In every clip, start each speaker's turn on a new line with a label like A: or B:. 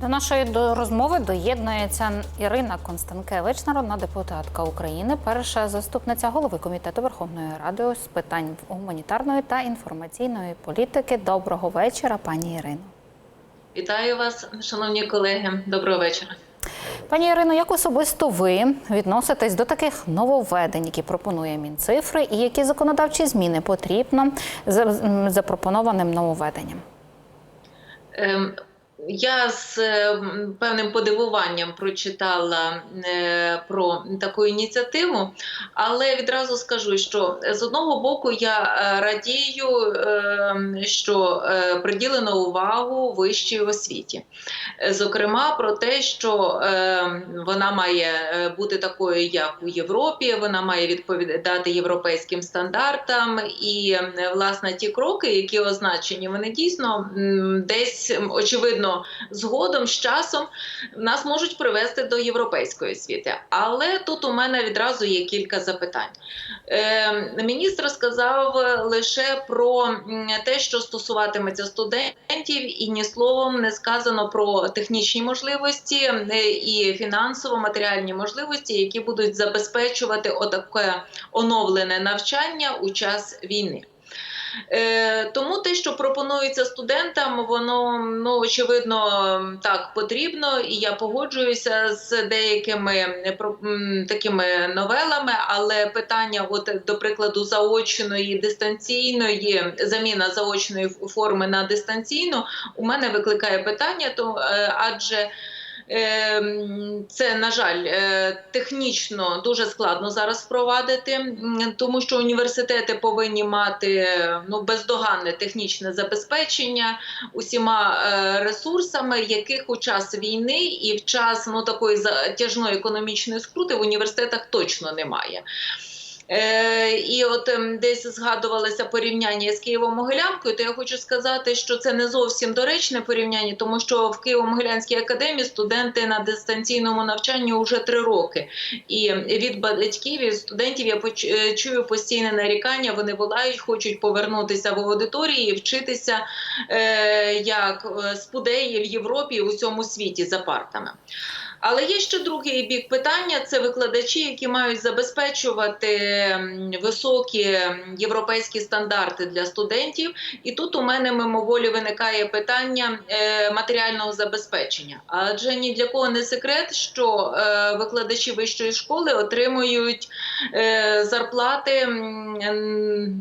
A: До нашої розмови доєднується Ірина Констанкевич, народна депутатка України, перша заступниця голови комітету Верховної Ради з питань гуманітарної та інформаційної політики. Доброго вечора, пані Ірино.
B: Вітаю вас, шановні колеги. Доброго вечора.
A: Пані Ірино, як особисто ви відноситесь до таких нововведень, які пропонує Мінцифри, і які законодавчі зміни потрібно за запропонованим нововведенням?
B: Ем, Я з е, певним подивуванням прочитала е, про таку ініціативу, але відразу скажу, що з одного боку я е, радію, е, що е, приділено увагу вищій освіті. Зокрема, про те, що е, вона має бути такою, як у Європі, вона має відповідати європейським стандартам, і власне ті кроки, які означені, вони дійсно десь м, очевидно згодом з часом нас можуть привести до європейської освіти. Але тут у мене відразу є кілька запитань. Е, міністр сказав лише про те, що стосуватиметься студентів, і ні словом не сказано про технічні можливості е, і фінансово-матеріальні можливості, які будуть забезпечувати отаке оновлене навчання у час війни. Е, тому те, що пропонується студентам, воно ну очевидно так потрібно, і я погоджуюся з деякими е, такими новелами. Але питання, от до прикладу, заочної дистанційної заміна заочної форми на дистанційну, у мене викликає питання, то е, адже. Ем, Це, на жаль, е, технічно дуже складно зараз впровадити, тому що університети повинні мати ну, бездоганне технічне забезпечення усіма е, ресурсами, яких у час війни і в час ну, такої затяжної економічної скрути в університетах точно немає. Е, і от ем, десь згадувалося порівняння з Києво-Могилянкою, то я хочу сказати, що це не зовсім доречне порівняння, тому що в Києво-Могилянській академії студенти на дистанційному навчанні вже три роки. І від батьків і студентів я е, чую постійне нарікання. Вони волають, хочуть повернутися в аудиторії і вчитися е, як спудеї в Європі і у всьому світі за партами. Але є ще другий бік питання: це викладачі, які мають забезпечувати високі європейські стандарти для студентів. І тут у мене мимоволі виникає питання е, матеріального забезпечення. Адже ні для кого не секрет, що е, викладачі вищої школи отримують е, зарплати.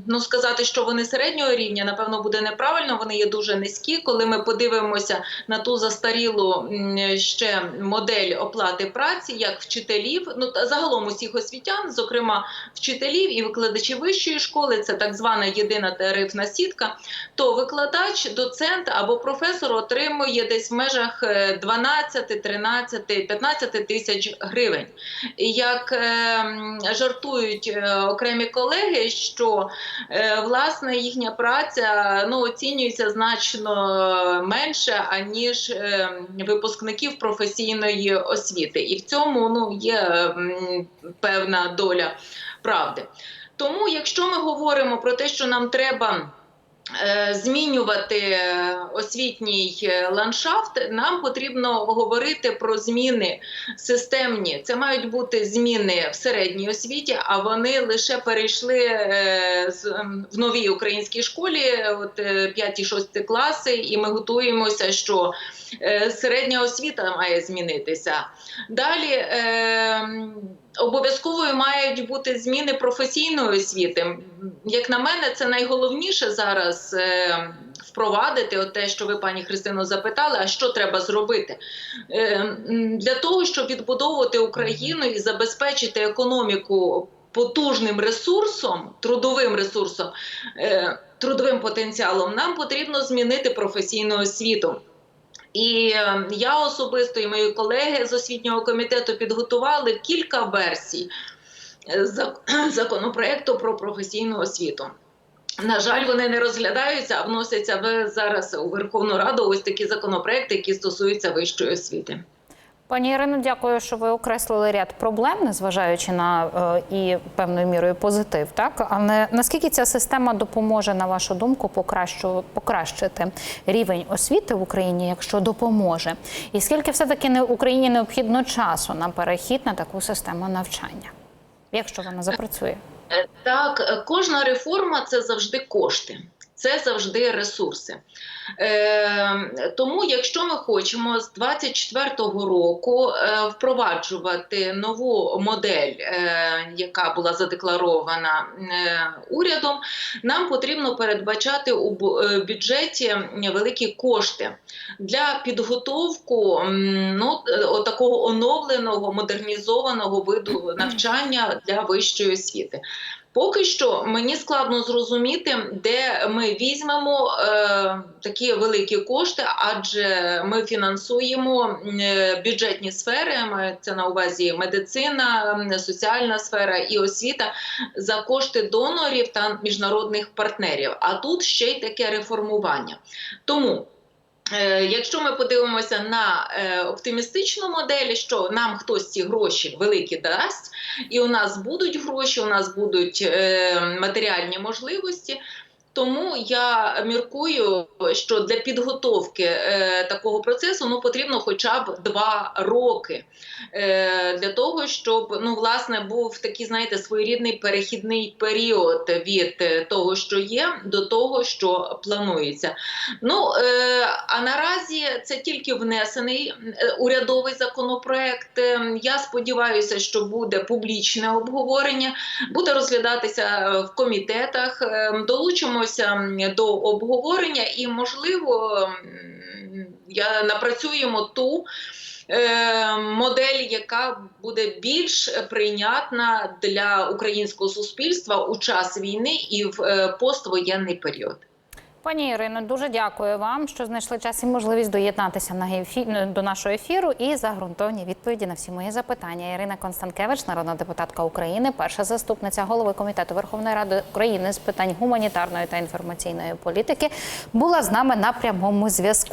B: Ну сказати, що вони середнього рівня, напевно, буде неправильно. Вони є дуже низькі. Коли ми подивимося на ту застарілу ще модель оплати праці, як вчителів, ну та загалом усіх освітян, зокрема вчителів і викладачів вищої школи, це так звана єдина тарифна сітка. То викладач, доцент або професор отримує десь в межах е, 12, 13, 15 тисяч гривень. Як е, жартують е, окремі колеги, що е, власне їхня праця ну, оцінюється значно менше, аніж е, випускників професійної освіти. І в цьому ну, є певна доля правди. Тому, якщо ми говоримо про те, що нам треба. Е, Змінювати освітній е, ландшафт, нам потрібно говорити про зміни системні. Це мають бути зміни в середній освіті, а вони лише перейшли е, в новій українській школі, от 5-6 класи, і ми готуємося, що середня освіта має змінитися. Далі обов'язковою мають бути зміни професійної освіти. Як на мене, це найголовніше зараз е, впровадити от те, що ви, пані Христино, запитали, а що треба зробити е, для того, щоб відбудовувати Україну і забезпечити економіку потужним ресурсом, трудовим ресурсом, е, трудовим потенціалом, нам потрібно змінити професійну освіту. І е, я особисто і мої колеги з освітнього комітету підготували кілька версій е, законопроекту про професійну освіту. На жаль, вони не розглядаються, а вносяться в зараз у Верховну Раду ось такі законопроекти, які стосуються вищої освіти.
A: Пані Ірино, дякую, що ви окреслили ряд проблем, незважаючи на е, і певною мірою позитив. Так але наскільки ця система допоможе, на вашу думку, покращу, покращити рівень освіти в Україні, якщо допоможе? І скільки все таки не Україні необхідно часу на перехід на таку систему навчання, якщо вона запрацює?
B: Е, Так, е, кожна реформа це завжди кошти, це завжди ресурси. Е, тому, якщо ми хочемо з 24-го року е, впроваджувати нову модель, е, яка була задекларована е, урядом, нам потрібно передбачати у е, бюджеті великі кошти для підготовку ну, е, такого оновленого модернізованого виду навчання для вищої освіти. Поки що мені складно зрозуміти, де ми візьмемо е, такі великі кошти, адже ми фінансуємо е, бюджетні сфери. Це на увазі медицина, соціальна сфера і освіта за кошти донорів та міжнародних партнерів. А тут ще й таке реформування. Тому. Е, Якщо ми подивимося на е, оптимістичну модель, що нам хтось ці гроші великі дасть, і у нас будуть гроші, у нас будуть е, матеріальні можливості. Тому я міркую, що для підготовки е, такого процесу ну, потрібно хоча б два роки е, для того, щоб ну, власне, був такий, знаєте, своєрідний перехідний період від е, того, що є, до того, що планується. Ну, е, а наразі це тільки внесений е, урядовий законопроект. Е, Я сподіваюся, що буде публічне обговорення, буде розглядатися в комітетах. Е, Долучимося до обговорення і, можливо, я напрацюємо ту. е, Модель, яка буде більш прийнятна для українського суспільства у час війни і в е, поствоєнний період.
A: Пані Ірино, дуже дякую вам, що знайшли час і можливість доєднатися на ефі- до нашого ефіру і за ґрунтовні відповіді на всі мої запитання. Ірина Констанкевич, народна депутатка України, перша заступниця голови комітету Верховної Ради України з питань гуманітарної та інформаційної політики, була з нами на прямому зв'язку.